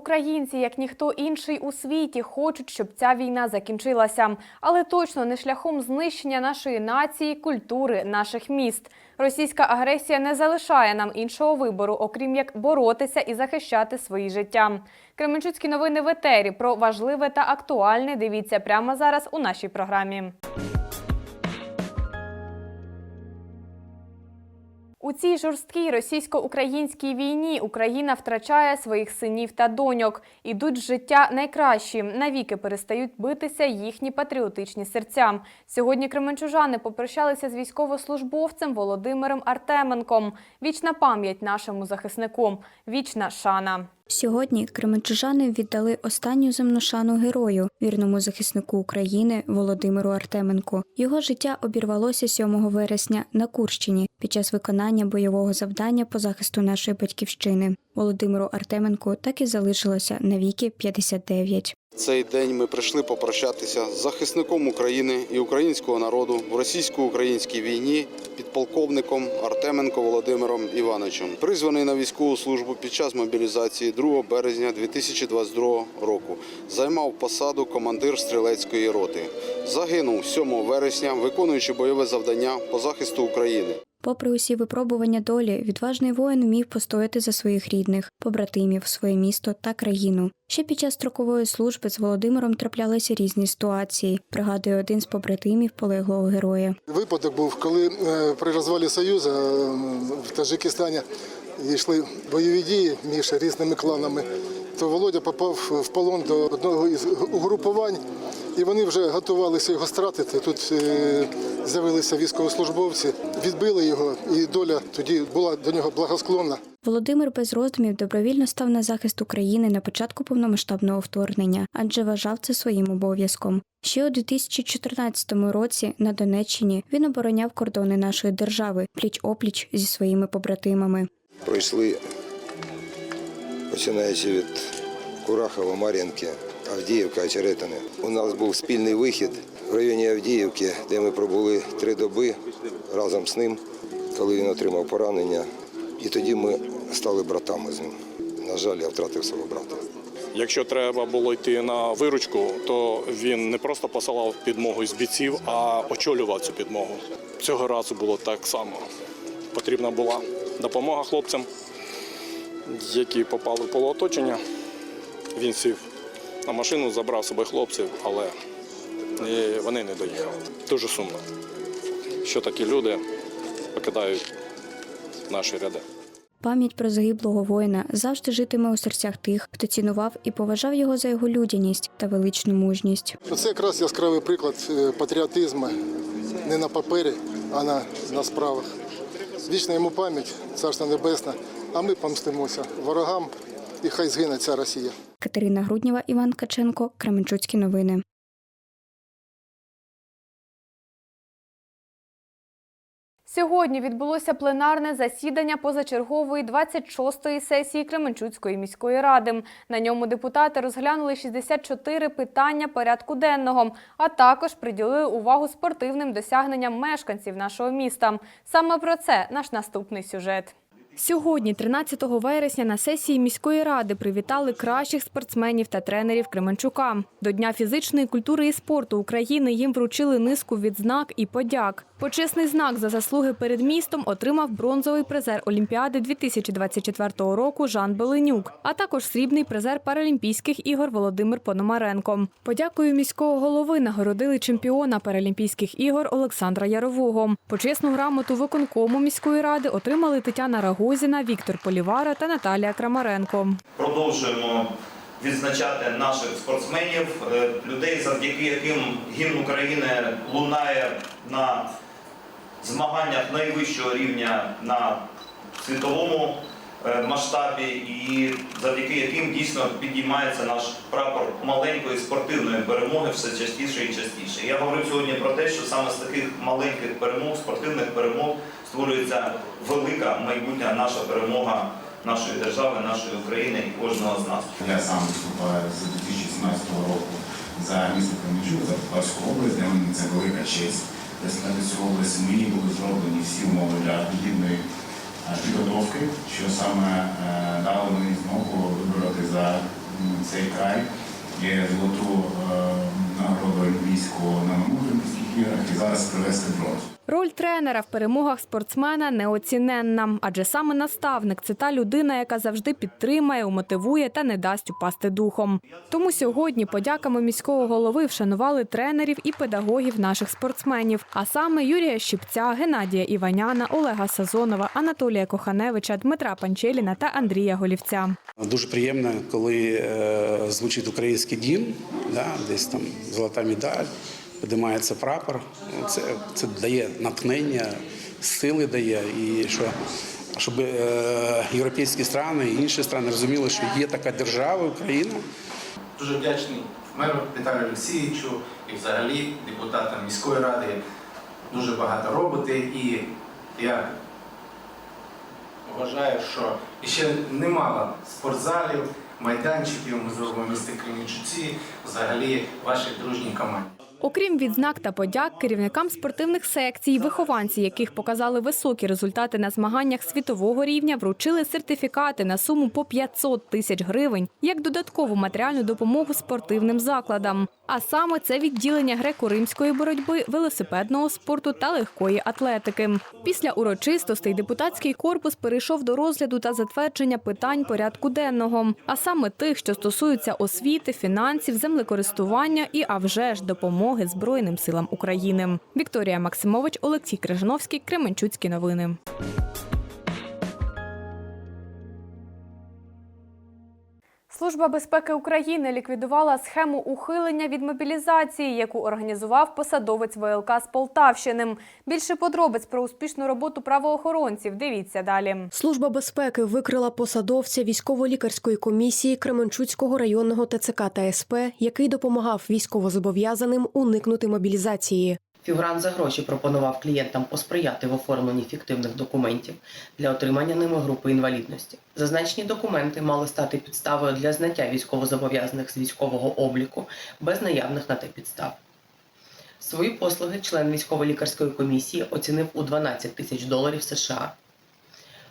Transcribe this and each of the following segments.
українці, як ніхто інший у світі, хочуть, щоб ця війна закінчилася, але точно не шляхом знищення нашої нації, культури, наших міст. Російська агресія не залишає нам іншого вибору, окрім як боротися і захищати свої життя. Кременчуцькі новини в етері про важливе та актуальне. Дивіться прямо зараз у нашій програмі. У цій жорсткій російсько-українській війні Україна втрачає своїх синів та доньок. Ідуть життя найкращі. Навіки перестають битися їхні патріотичні серця. Сьогодні кременчужани попрощалися з військовослужбовцем Володимиром Артеменком. Вічна пам'ять нашому захиснику. Вічна шана. Сьогодні кременчужани віддали останню земну шану герою, вірному захиснику України Володимиру Артеменку. Його життя обірвалося 7 вересня на Курщині під час виконання бойового завдання по захисту нашої батьківщини. Володимиру Артеменку так і залишилося навіки 59. Цей день ми прийшли попрощатися з захисником України і українського народу в російсько-українській війні підполковником Артеменко Володимиром Івановичем, призваний на військову службу під час мобілізації 2 березня 2022 року. Займав посаду командир стрілецької роти. Загинув 7 вересня, виконуючи бойове завдання по захисту України. Попри усі випробування долі, відважний воїн вмів постояти за своїх рідних, побратимів, своє місто та країну. Ще під час строкової служби з Володимиром траплялися різні ситуації. Пригадує один з побратимів полеглого героя. Випадок був, коли е, при розвалі Союзу е, в Таджикистані йшли бойові дії між різними кланами, то Володя попав в полон до одного із угрупувань, і вони вже готувалися його стратити. Тут е, з'явилися військовослужбовці, відбили його, і доля тоді була до нього благосклонна. Володимир без роздумів добровільно став на захист України на початку повномасштабного вторгнення, адже вважав це своїм обов'язком. Ще у 2014 році на Донеччині він обороняв кордони нашої держави пліч опліч зі своїми побратимами. пройшли, починаючи від Курахова, Мар'їнки, Авдіївка, Очеретини. У нас був спільний вихід в районі Авдіївки, де ми пробули три доби разом з ним, коли він отримав поранення. І тоді ми стали братами з ним. На жаль, я втратив свого брата. Якщо треба було йти на виручку, то він не просто посилав підмогу з бійців, а очолював цю підмогу. Цього разу було так само. Потрібна була допомога хлопцям, які попали в полуоточення. Він сів на машину, забрав себе хлопців, але вони не доїхали. Дуже сумно, що такі люди покидають наші ряди. Пам'ять про загиблого воїна завжди житиме у серцях тих, хто цінував і поважав його за його людяність та величну мужність. Це якраз яскравий приклад е, патріотизму не на папері, а на, на справах. Вічна йому пам'ять, царство небесне, а ми помстимося ворогам, і хай згине ця Росія. Катерина Груднєва, Іван Каченко, Кременчуцькі новини. Сьогодні відбулося пленарне засідання позачергової 26-ї сесії Кременчуцької міської ради. На ньому депутати розглянули 64 питання порядку денного, а також приділили увагу спортивним досягненням мешканців нашого міста. Саме про це наш наступний сюжет. Сьогодні, 13 вересня, на сесії міської ради привітали кращих спортсменів та тренерів Кременчука. До Дня фізичної культури і спорту України їм вручили низку відзнак і подяк. Почесний знак за заслуги перед містом отримав бронзовий призер Олімпіади 2024 року Жан Беленюк, а також срібний призер Паралімпійських ігор Володимир Пономаренко. Подякою міського голови нагородили чемпіона Паралімпійських ігор Олександра Ярового. Почесну грамоту виконкому міської ради отримали Тетяна Рагозіна, Віктор Полівара та Наталія Крамаренко. продовжуємо відзначати наших спортсменів, е, людей, завдяки яким гімн України лунає на змаганнях найвищого рівня на світовому масштабі, і завдяки яким дійсно підіймається наш прапор маленької спортивної перемоги все частіше і частіше. Я говорив сьогодні про те, що саме з таких маленьких перемог, спортивних перемог, створюється велика майбутня наша перемога нашої держави, нашої України і кожного з нас. Я сам виступаю з 2017 року за місто Кременчук, за Полтавську область, для мене це велика честь. Представляти цю область мені були зроблені всі умови для гідної е, підготовки, що саме е, дало мені змогу вибороти за цей край. Золоту е, нагороду олімпійського на минулих Олімпійських іграх і зараз привезти бронзу. Роль тренера в перемогах спортсмена неоціненна, адже саме наставник це та людина, яка завжди підтримає, умотивує та не дасть упасти духом. Тому сьогодні подяками міського голови вшанували тренерів і педагогів наших спортсменів, а саме Юрія Щипця, Геннадія Іваняна, Олега Сазонова, Анатолія Коханевича, Дмитра Панчеліна та Андрія Голівця. Дуже приємно, коли е, звучить український дім, да, десь там золота медаль, підіймається прапор. Це, це дає натхнення, сили дає. І що, щоб е, європейські країни і інші країни розуміли, що є така держава, Україна, Дуже вдячний меру Віталію Олексійовичу і взагалі депутатам міської ради. Дуже багато робите і я вважаю, що ще немало спортзалів, майданчиків ми зробимо місті Кременчуці, взагалі вашій дружній команді. Окрім відзнак та подяк, керівникам спортивних секцій, вихованці, яких показали високі результати на змаганнях світового рівня, вручили сертифікати на суму по 500 тисяч гривень як додаткову матеріальну допомогу спортивним закладам. А саме це відділення греко-римської боротьби, велосипедного спорту та легкої атлетики. Після урочистостей депутатський корпус перейшов до розгляду та затвердження питань порядку денного, а саме тих, що стосуються освіти, фінансів, землекористування і, а вже ж, допомоги Збройним силам України. Вікторія Максимович, Олексій Крижановський, Кременчуцькі новини. Служба безпеки України ліквідувала схему ухилення від мобілізації, яку організував посадовець ВЛК з Полтавщини. Більше подробиць про успішну роботу правоохоронців. Дивіться далі. Служба безпеки викрила посадовця військово-лікарської комісії Кременчуцького районного ТЦК та СП, який допомагав військовозобов'язаним уникнути мобілізації. Фігурант за гроші пропонував клієнтам посприяти в оформленні фіктивних документів для отримання ними групи інвалідності. Зазначені документи мали стати підставою для зняття військовозобов'язаних з військового обліку без наявних на те підстав. Свої послуги член військово-лікарської комісії оцінив у 12 тисяч доларів США.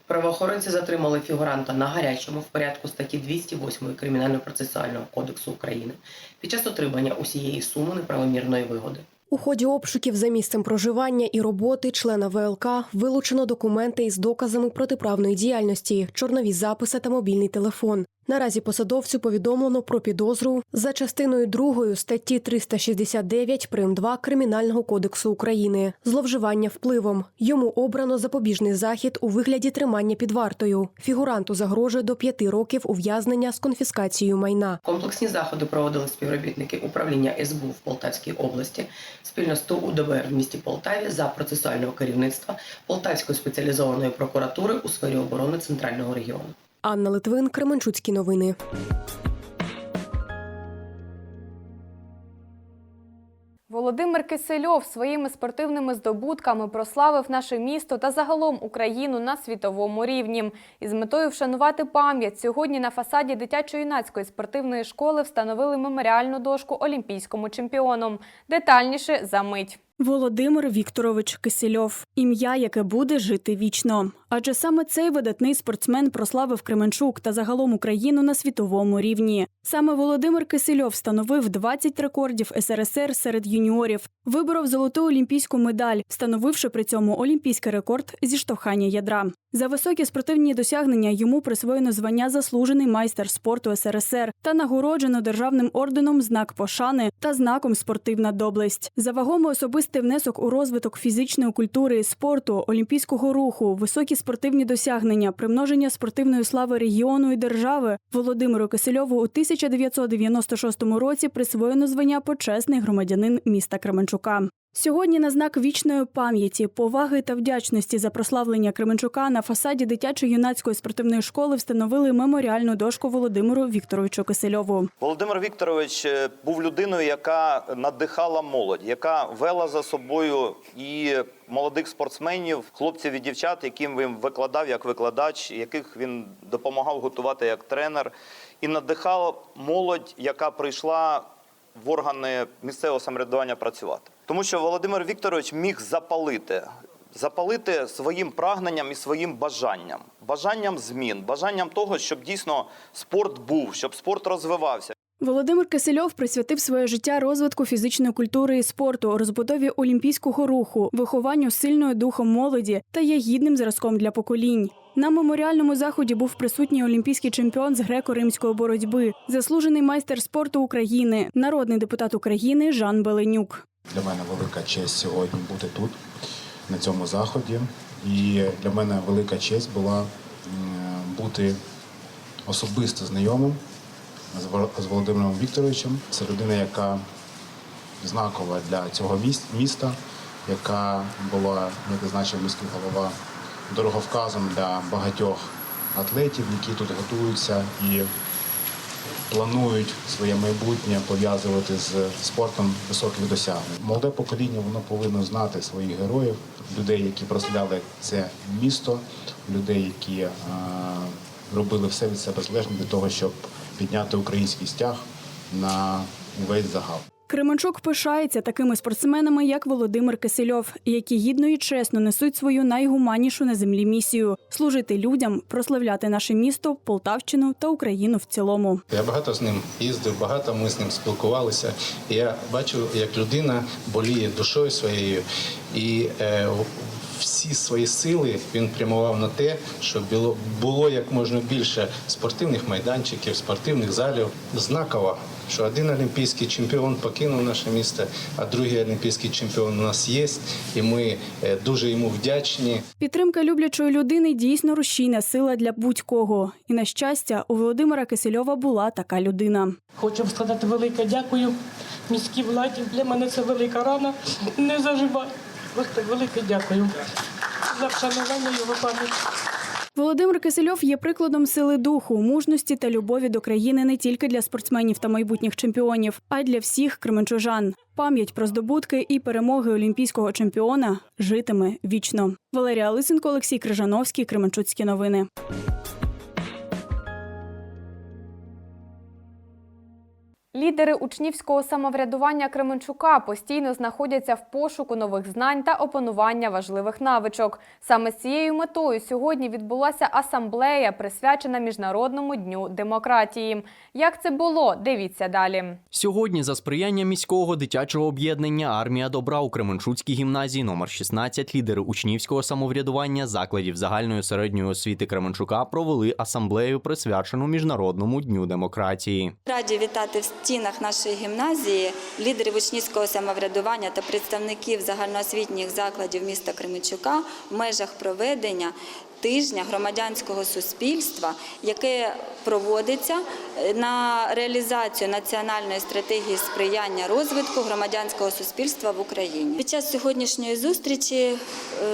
Правоохоронці затримали фігуранта на гарячому в порядку статті 208 Кримінально-процесуального кодексу України під час отримання усієї суми неправомірної вигоди. У ході обшуків за місцем проживання і роботи члена ВЛК вилучено документи із доказами протиправної діяльності, чорнові записи та мобільний телефон. Наразі посадовцю повідомлено про підозру за частиною 2 статті 369 прим. 2 Кримінального кодексу України зловживання впливом. Йому обрано запобіжний захід у вигляді тримання під вартою. Фігуранту загрожує до п'яти років ув'язнення з конфіскацією майна. Комплексні заходи проводили співробітники управління СБУ в Полтавській області спільно з ТУ УДБР в місті Полтаві за процесуального керівництва Полтавської спеціалізованої прокуратури у сфері оборони центрального регіону. Анна Литвин, Кременчуцькі новини. Володимир Кисельов своїми спортивними здобутками прославив наше місто та загалом Україну на світовому рівні. Із метою вшанувати пам'ять сьогодні на фасаді дитячо-юнацької спортивної школи встановили меморіальну дошку олімпійському чемпіону. Детальніше за мить. Володимир Вікторович Кисельов ім'я, яке буде жити вічно. Адже саме цей видатний спортсмен прославив Кременчук та загалом Україну на світовому рівні. Саме Володимир Кисельов встановив 20 рекордів СРСР серед юніорів, виборов золоту олімпійську медаль, встановивши при цьому олімпійський рекорд зі штовхання ядра. За високі спортивні досягнення йому присвоєно звання заслужений майстер спорту СРСР та нагороджено державним орденом знак пошани та знаком спортивна доблесть. За вагомий особистий внесок у розвиток фізичної культури спорту, олімпійського руху, високі спортивні досягнення, примноження спортивної слави регіону і держави Володимиру Кисельову у 1996 році присвоєно звання почесний громадянин міста Кременчука. Сьогодні на знак вічної пам'яті, поваги та вдячності за прославлення Кременчука на фасаді дитячо-юнацької спортивної школи встановили меморіальну дошку Володимиру Вікторовичу Кисельову. Володимир Вікторович е, був людиною, яка надихала молодь, яка вела за собою і молодих спортсменів, хлопців і дівчат, яким він викладав як викладач, яких він допомагав готувати як тренер, і надихав молодь, яка прийшла в органи місцевого самоврядування працювати. Тому що Володимир Вікторович міг запалити запалити своїм прагненням і своїм бажанням, бажанням змін, бажанням того, щоб дійсно спорт був, щоб спорт розвивався. Володимир Кисельов присвятив своє життя розвитку фізичної культури і спорту, розбудові олімпійського руху, вихованню сильної духом молоді та є гідним зразком для поколінь. На меморіальному заході був присутній олімпійський чемпіон з греко-римської боротьби, заслужений майстер спорту України, народний депутат України Жан Беленюк. Для мене велика честь сьогодні бути тут, на цьому заході. І для мене велика честь була бути особисто знайомим з Вол- з Володимиром Вікторовичем. Це людина, яка знакова для цього міста, яка була, як зазначив міський голова, дороговказом для багатьох атлетів, які тут готуються і планують своє майбутнє пов'язувати з спортом високих досягнень. Молоде покоління воно повинно знати своїх героїв, людей, які прославляли це місто, людей, які е, робили все від себе залежно для того, щоб підняти український стяг на увесь загал. Кременчук пишається такими спортсменами, як Володимир Кисельов, які гідно і чесно несуть свою найгуманнішу на землі місію служити людям, прославляти наше місто, Полтавщину та Україну в цілому. Я багато з ним їздив, багато ми з ним спілкувалися. Я бачу, як людина боліє душою своєю, і е, всі свої сили він прямував на те, щоб було, було як можна більше спортивних майданчиків, спортивних залів. Знаково, що один олімпійський чемпіон покинув наше місто, а другий олімпійський чемпіон у нас є, і ми е, дуже йому вдячні. Підтримка люблячої людини дійсно рушійна сила для будь-кого. І на щастя, у Володимира Кисельова була така людина. Хочу сказати велике дякую міській владі. Для мене це велика рана. Не заживай. Просто велике дякую за вшанування його пам'яті. Володимир Кисельов є прикладом сили духу, мужності та любові до країни не тільки для спортсменів та майбутніх чемпіонів, а й для всіх кременчужан. Пам'ять про здобутки і перемоги олімпійського чемпіона житиме вічно. Валерія Лисенко, Олексій Крижановський, Кременчуцькі новини. Лідери учнівського самоврядування Кременчука постійно знаходяться в пошуку нових знань та опанування важливих навичок. Саме з цією метою сьогодні відбулася асамблея, присвячена Міжнародному дню демократії. Як це було? Дивіться далі. Сьогодні за сприяння міського дитячого об'єднання Армія добра у Кременчуцькій гімназії номер 16 лідери учнівського самоврядування закладів загальної середньої освіти Кременчука провели асамблею, присвячену Міжнародному дню демократії. Раді вітати в стінах нашої гімназії лідерів учнівського самоврядування та представників загальноосвітніх закладів міста Кременчука в межах проведення тижня громадянського суспільства, яке проводиться на реалізацію національної стратегії сприяння розвитку громадянського суспільства в Україні. Під час сьогоднішньої зустрічі е,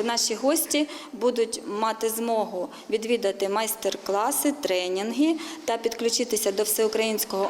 наші гості будуть мати змогу відвідати майстер-класи, тренінги та підключитися до всеукраїнського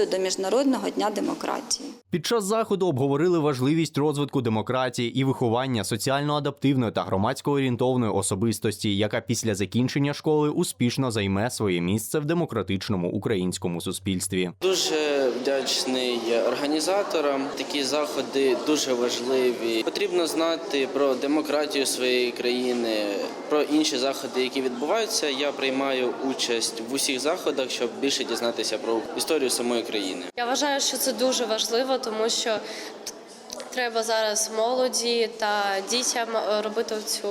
онлайн-західу до Міжнародного дня демократії. Під час заходу обговорили важливість розвитку демократії і виховання соціально адаптивної та громадсько орієнтовної особистості, яка після закінчення школи успішно займе своє місце в демократичному українському суспільстві. Дуже вдячний організаторам. Такі заходи дуже важливі. Потрібно знати про демократію своєї країни, про інші заходи, які відбуваються. Я приймаю участь в усіх заходах, щоб більше дізнатися про історію самої країни. Я вважаю, що це дуже важливо, тому що треба зараз молоді та дітям е, робити цю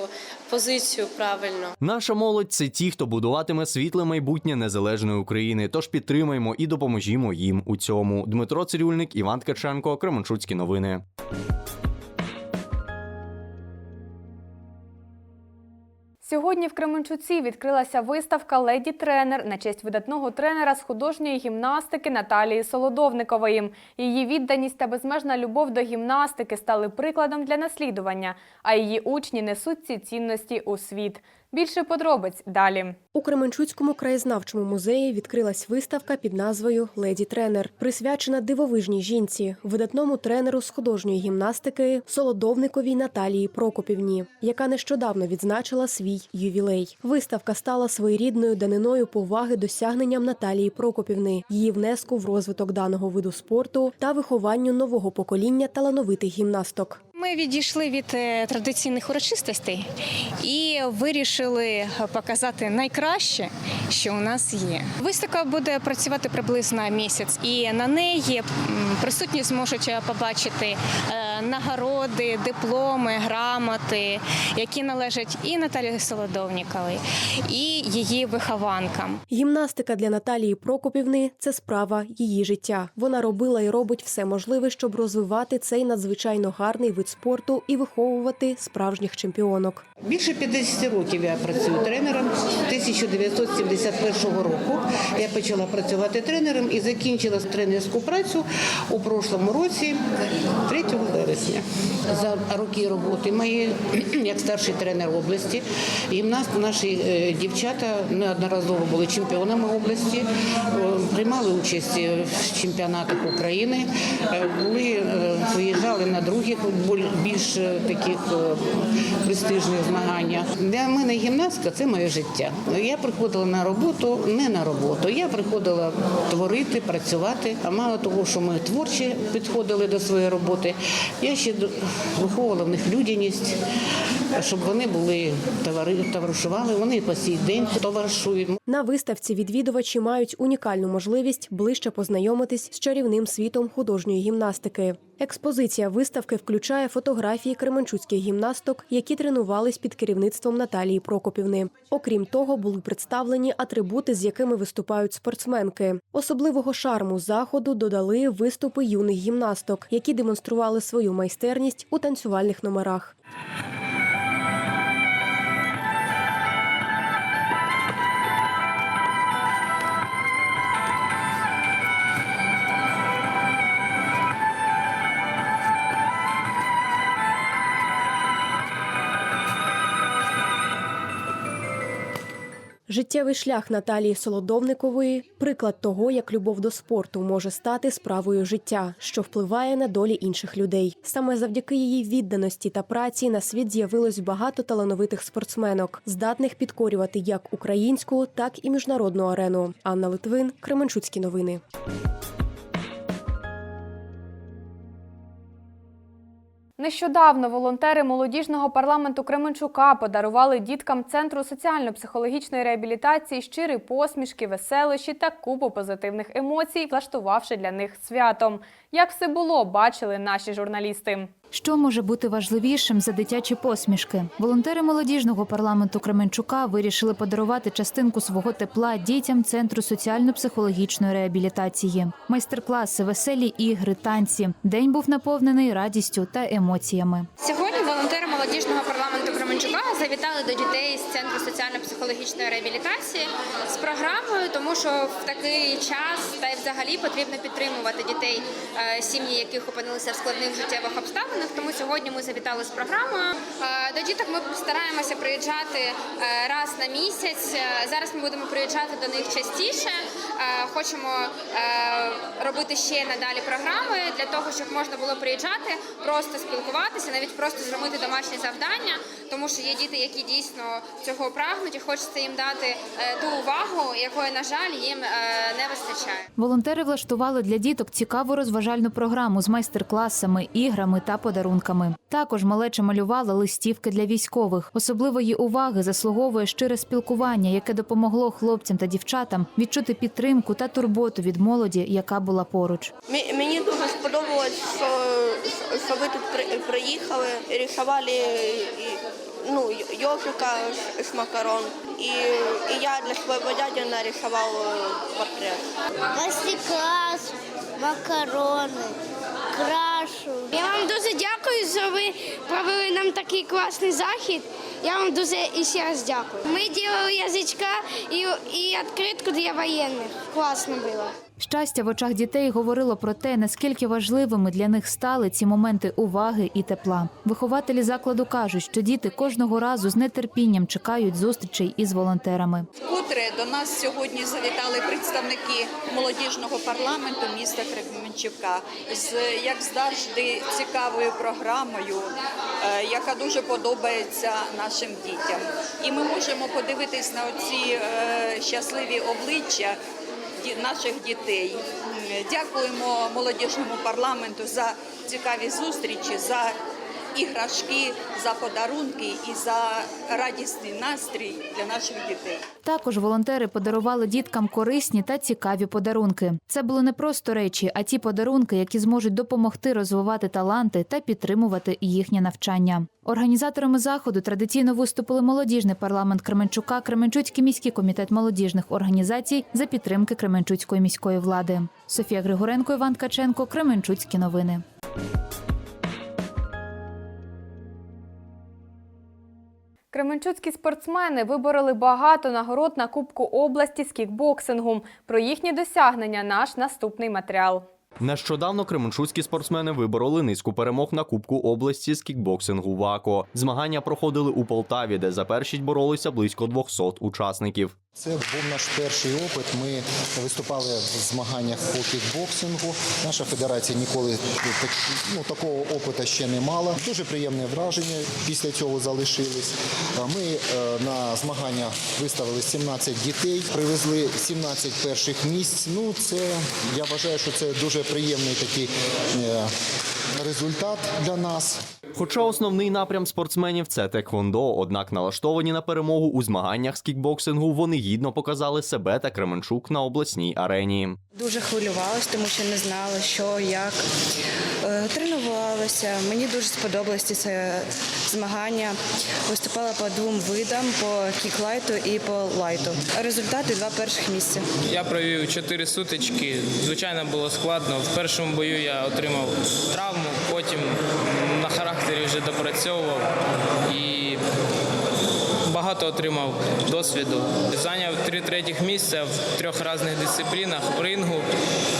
позицію правильно. Наша молодь це ті, хто будуватиме світле майбутнє незалежної України. Тож підтримаємо і допоможімо їм у цьому. Дмитро Цирюльник, Іван Ткаченко, Кременчуцькі новини. Сьогодні в Кременчуці відкрилася виставка Леді тренер на честь видатного тренера з художньої гімнастики Наталії Солодовникової. Її відданість та безмежна любов до гімнастики стали прикладом для наслідування, а її учні несуть ці цінності у світ. Більше подробиць далі. У Кременчуцькому краєзнавчому музеї відкрилась виставка під назвою Леді тренер, присвячена дивовижній жінці, видатному тренеру з художньої гімнастики Солодовниковій Наталії Прокопівні, яка нещодавно відзначила свій ювілей. Виставка стала своєрідною даниною поваги досягненням Наталії Прокопівни, її внеску в розвиток даного виду спорту та вихованню нового покоління талановитих гімнасток. Ми відійшли від е, традиційних урочистостей і вирішили показати найкраще, що у нас є. Виставка буде працювати приблизно місяць, і на неї присутні зможуть побачити е, нагороди, дипломи, грамоти, які належать і Наталі Солодовніковій, і її вихованкам. Гімнастика для Наталії Прокопівни це справа її життя. Вона робила і робить все можливе, щоб розвивати цей надзвичайно гарний вид спорту і виховувати справжніх чемпіонок. Більше 50 років я працюю тренером. 1971 року я почала працювати тренером і закінчила тренерську працю у прошлому році, 3 вересня. За роки роботи моєї, як старший тренер області, гімнаст, наші е, дівчата неодноразово були чемпіонами області, е, приймали участь в чемпіонатах України, е, були, виїжджали на других боль- більш е, таких е, престижних змаганнях. Для мене гімнастика це моє життя. Я приходила на роботу не на роботу. Я приходила творити, працювати. А мало того, що ми творчі підходили до своєї роботи, я ще виховувала в них людяність, щоб вони були товари, товаришували. Вони по сій день товаришують. На виставці відвідувачі мають унікальну можливість ближче познайомитись з чарівним світом художньої гімнастики. Експозиція виставки включає фотографії кременчуцьких гімнасток, які тренувались під керівництвом Наталії Прокопівни. Окрім того, були представлені атрибути, з якими виступають спортсменки. Особливого шарму заходу додали виступи юних гімнасток, які демонстрували свою майстерність у танцювальних номерах. Життєвий шлях Наталії Солодовникової приклад того, як любов до спорту може стати справою життя, що впливає на долі інших людей. Саме завдяки її відданості та праці на світ з'явилось багато талановитих спортсменок, здатних підкорювати як українську, так і міжнародну арену. Анна Литвин, Кременчуцькі новини. Нещодавно волонтери молодіжного парламенту Кременчука подарували діткам центру соціально-психологічної реабілітації щирі посмішки, веселощі та купу позитивних емоцій, влаштувавши для них свято. Як все було, бачили наші журналісти. Що може бути важливішим за дитячі посмішки? Волонтери молодіжного парламенту Кременчука вирішили подарувати частинку свого тепла дітям центру соціально-психологічної реабілітації. Майстер-класи, веселі ігри, танці. День був наповнений радістю та емоціями. Сьогодні волонтери молодіжного завітали до дітей з центру соціально-психологічної реабілітації з програмою, тому що в такий час та й взагалі потрібно підтримувати дітей, е, сім'ї, яких опинилися в складних життєвих обставинах. Тому сьогодні ми завітали з програмою. Е, До діток ми стараємося приїжджати е, раз на місяць. Зараз ми будемо приїжджати до них частіше. Хочемо робити ще надалі програми для того, щоб можна було приїжджати, просто спілкуватися, навіть просто зробити домашні завдання, тому що є діти, які дійсно цього прагнуть, і хочеться їм дати е, ту увагу, якої, на жаль, їм е, не вистачає. Волонтери влаштували для діток цікаву розважальну програму з майстер-класами, іграми та подарунками. Також малеча малювала листівки для військових. Особливої уваги заслуговує щире спілкування, яке допомогло хлопцям та дівчатам відчути підтримку та турботу від молоді, яка була поруч. Мі- Мені дуже сподобалось, що, що ви тут при- приїхали, рисували і, ну, йожика з, з макарон. І, і я для свого дяді нарисував е, портрет. Мастер-клас, макарони, крашу. Я вам дуже дякую, що ви провели нам такий класний захід. Я вам дуже і ще раз дякую. Ми робили язичка і, і відкритку для воєнних. Класно було. Щастя в очах дітей говорило про те, наскільки важливими для них стали ці моменти уваги і тепла. Вихователі закладу кажуть, що діти кожного разу з нетерпінням чекають зустрічей із волонтерами. Вкотре до нас сьогодні завітали представники молодіжного парламенту міста Кременчука з як завжди цікавою програмою, е, яка дуже подобається нашим дітям. І ми можемо подивитись на оці е, щасливі обличчя наших дітей. Дякуємо молодіжному парламенту за цікаві зустрічі, за іграшки, за подарунки і за радісний настрій для наших дітей. Також волонтери подарували діткам корисні та цікаві подарунки. Це були не просто речі, а ті подарунки, які зможуть допомогти розвивати таланти та підтримувати їхнє навчання. Організаторами заходу традиційно виступили молодіжний парламент Кременчука, Кременчуцький міський комітет молодіжних організацій за підтримки Кременчуцької міської влади. Софія Григоренко, Іван Ткаченко, Кременчуцькі новини. Кременчуцькі спортсмени вибороли багато нагород на Кубку області з кікбоксингу. Про їхні досягнення наш наступний матеріал. Нещодавно кременчуцькі спортсмени вибороли низку перемог на Кубку області з кікбоксингу ВАКО. Змагання проходили у Полтаві, де за першість боролися близько 200 учасників. Це був наш перший опит. Ми виступали в змаганнях по кікбоксингу. Наша федерація ніколи ну, такого опиту ще не мала. Дуже приємне враження після цього залишились. Ми е, на змагання виставили 17 дітей, привезли 17 перших місць. Ну, це я вважаю, що це дуже приємний такий е, результат для нас. Хоча основний напрям спортсменів це теквондо, однак налаштовані на перемогу у змаганнях з кікбоксингу вони гідно показали себе та Кременчук на обласній арені. Дуже хвилювалась, тому що не знала, що як Е, тренувалася. Мені дуже сподобалося це змагання. Виступала по двом видам: по кіклайту і по лайту. Результати два перших місця. Я провів чотири сутички. Звичайно, було складно. В першому бою я отримав травму, потім на характері вже допрацьовував і багато отримав досвіду. Зайняв три третіх місця в трьох різних дисциплінах в рингу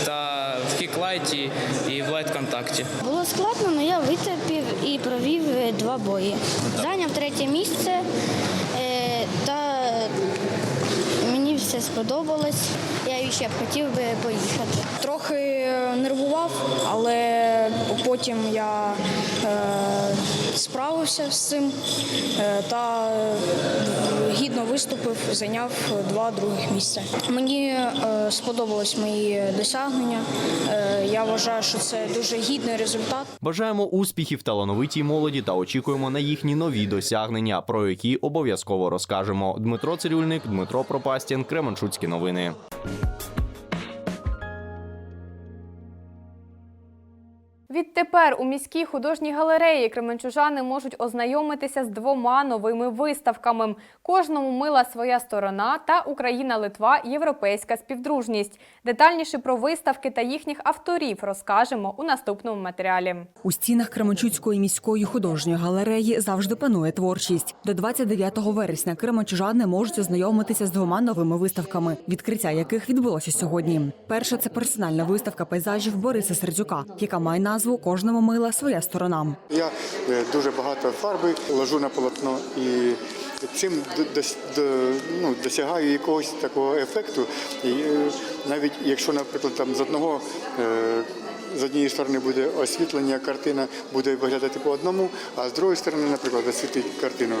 та в кіклайті і в лайт-контакті. Було складно, але я витерпів і провів е, два бої. Зайняв третє місце е, та мені все сподобалось. Я ще б хотів би поїхати. Трохи нервував, але потім я е, справився з цим е, та е, гідно виступив, зайняв два других місця. Мені е, сподобались мої досягнення. Я вважаю, що це дуже гідний результат. Бажаємо успіхів талановитій молоді та очікуємо на їхні нові досягнення, про які обов'язково розкажемо. Дмитро Цирюльник, Дмитро Пропастін, Кременчуцькі новини. Відтепер у міській художній галереї кременчужани можуть ознайомитися з двома новими виставками. Кожному мила своя сторона та Україна-Литва Європейська співдружність. Детальніше про виставки та їхніх авторів розкажемо у наступному матеріалі. У стінах Кременчуцької міської художньої галереї завжди панує творчість. До 29 вересня кременчужани можуть ознайомитися з двома новими виставками, відкриття яких відбулося сьогодні. Перша це персональна виставка пейзажів Бориса Сердюка, яка має назву Кожному мила своя сторона. Я е, дуже багато фарби ложу на полотно і цим ну, досягаю якогось такого ефекту. І е, навіть якщо, наприклад, там з одного е, з однієї сторони буде освітлення, картина буде виглядати по одному, а з другої сторони, наприклад, освітить картину,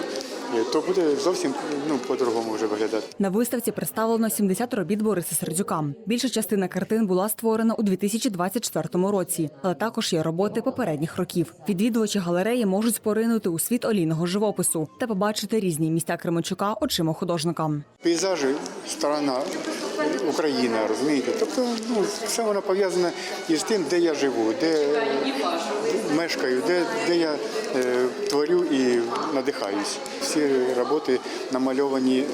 то буде зовсім ну, по-другому вже виглядати. На виставці представлено 70 робіт Бориса Сердюка. Більша частина картин була створена у 2024 році, але також є роботи попередніх років. Відвідувачі галереї можуть споринути у світ олійного живопису та побачити різні місця Кременчука очима художника. Пейзажі сторона Україна, розумієте? Тобто, ну, все воно пов'язане із тим, де я живу, де мешкаю, де, де я е, творю і надихаюсь. Всі роботи намальовані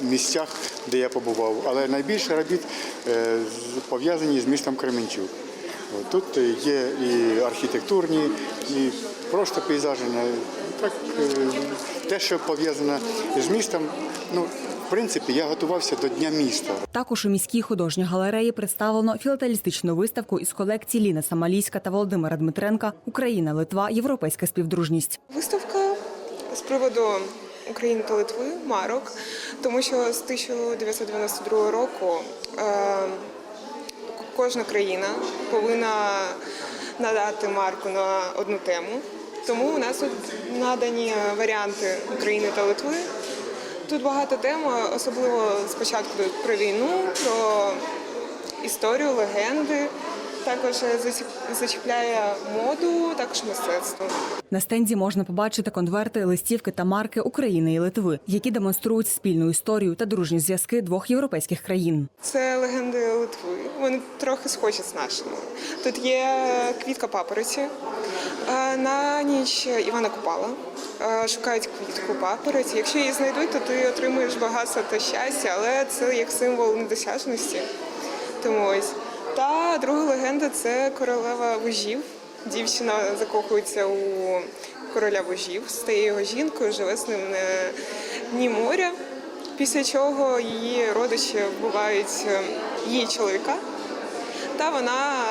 в місцях, де я побував. Але найбільше робіт е, пов'язані з містом Кременчук. Тут е, є і архітектурні, і просто пейзаження. Так, е, те, що пов'язане з містом, ну, в принципі, я готувався до Дня міста. Також у міській художній галереї представлено філателістичну виставку із колекцій Ліни Самалійська та Володимира Дмитренка Україна, Литва, Європейська співдружність. Виставка приводу України та Литви, марок, тому що з 1992 року е, кожна країна повинна надати марку на одну тему. Тому у нас тут надані варіанти України та Литви. Тут багато тем, особливо спочатку про війну, про історію, легенди, також заці- зачіпляє моду, також мистецтво. На стенді можна побачити конверти, листівки та марки України і Литви, які демонструють спільну історію та дружні зв'язки двох європейських країн. Це легенди Литви. Вони трохи схожі з нашими. Тут є квітка папороті. Е, На ніч Івана Купала е, шукають квітку папороті. Якщо її знайдуть, то ти отримуєш багатство та щастя, але це як символ недосяжності. Тому ось. Та друга легенда це королева вожів. Дівчина закохується у короля вожів, стає його жінкою, живе з ним на дні моря. Після чого її родичі вбивають е, її чоловіка, та вона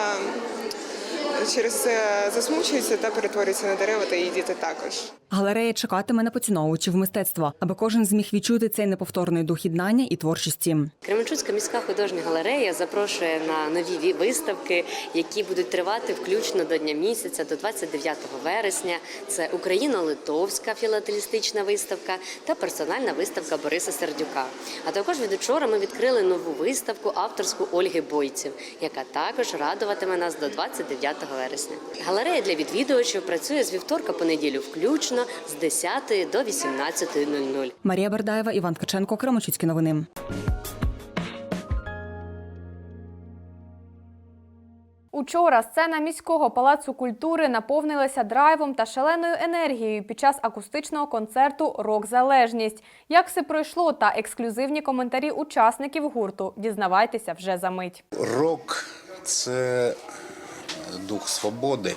через це засмучується та перетворюється на дерева та її діти також. Галерея чекатиме на поціновувачів мистецтва, аби кожен зміг відчути цей неповторний дух єднання і творчості. Кременчуцька міська художня галерея запрошує на нові ві- виставки, які будуть тривати включно до дня місяця, до 29 вересня. Це Україно-Литовська філателістична виставка та персональна виставка Бориса Сердюка. А також від учора ми відкрили нову виставку авторську Ольги Бойців, яка також радуватиме нас до 29 вересня. Галерея для відвідувачів працює з вівторка по неділю включно з 10 до 18.00. Марія Бердаєва, Іван Ткаченко, Кременчуцькі новини. Учора сцена міського палацу культури наповнилася драйвом та шаленою енергією під час акустичного концерту Рок Залежність. Як все пройшло та ексклюзивні коментарі учасників гурту. Дізнавайтеся вже за мить. Рок це дух свободи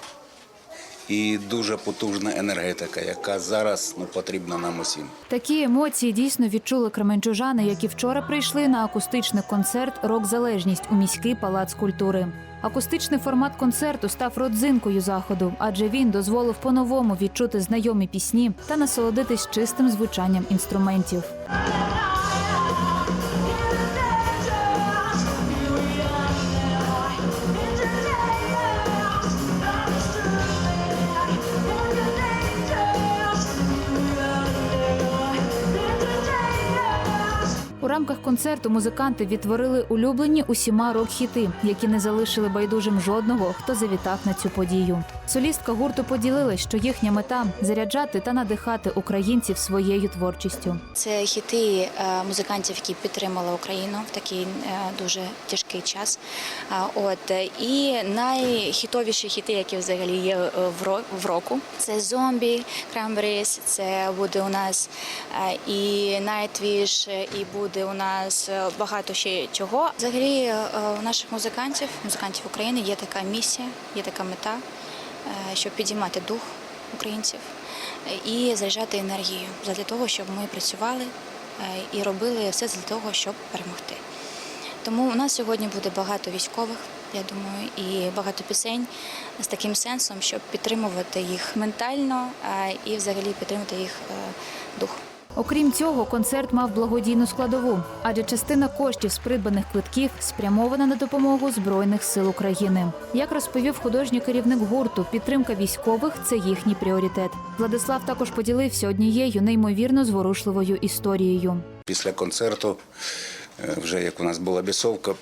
і дуже потужна енергетика, яка зараз ну, потрібна нам усім. Такі емоції дійсно відчули кременчужани, які вчора прийшли на акустичний концерт Рок Залежність у міський палац культури. Акустичний формат концерту став родзинкою заходу, адже він дозволив по-новому відчути знайомі пісні та насолодитись чистим звучанням інструментів. Рамках концерту музиканти відтворили улюблені усіма рок-хіти, які не залишили байдужим жодного, хто завітав на цю подію. Солістка гурту поділилась, що їхня мета заряджати та надихати українців своєю творчістю. Це хіти е, музикантів, які підтримали Україну в такий е, дуже тяжкий час. От і найхітовіші хіти, які взагалі є е, в року, це зомбі, Крамберіс, це буде у нас і Nightwish, і буде у нас е, багато ще чого. Взагалі е, у наших музикантів, музикантів України, є така місія, є така мета, е, щоб підіймати дух українців і заряджати енергію для того, щоб ми працювали і робили все для того, щоб перемогти. Тому у нас сьогодні буде багато військових, я думаю, і багато пісень з таким сенсом, щоб підтримувати їх ментально і взагалі підтримати їх дух. Окрім цього, концерт мав благодійну складову, адже частина коштів з придбаних квитків спрямована на допомогу Збройних сил України. Як розповів художній керівник гурту, підтримка військових це їхній пріоритет. Владислав також поділився однією неймовірно зворушливою історією. Після концерту, вже як у нас була бісовка, е,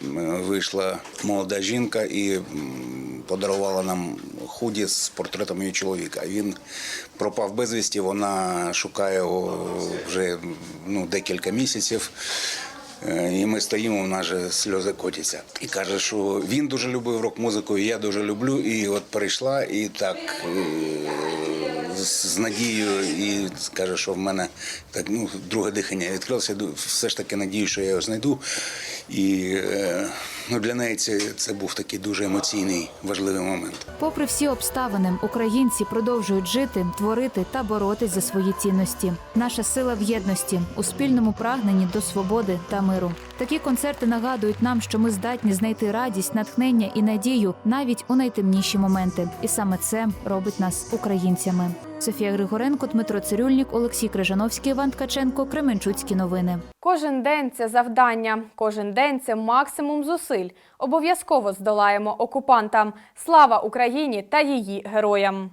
вийшла молода жінка і подарувала нам худі з портретом її чоловіка. Він пропав безвісті, вона шукає його вже ну, декілька місяців. Е, І ми стоїмо, в нас же сльози котяться. І каже, що він дуже любив рок-музику, і я дуже люблю. І от прийшла і так е, з надією, і каже, що в мене так ну друге дихання відкрилося. Все ж таки надію, що я його знайду. І е, ну, для неї це, це був такий дуже емоційний, важливий момент. Попри всі обставини, українці продовжують жити, творити та боротись за свої цінності. Наша сила в єдності у спільному прагненні до свободи та миру. Такі концерти нагадують нам, що ми здатні знайти радість, натхнення і надію навіть у найтемніші моменти. І саме це робить нас українцями. Софія Григоренко, Дмитро Цирюльник, Олексій Крижановський, Іван Ткаченко, Кременчуцькі новини. Кожен день це завдання, кожен день це максимум зусиль. Обов'язково здолаємо окупанта. Слава Україні та її героям!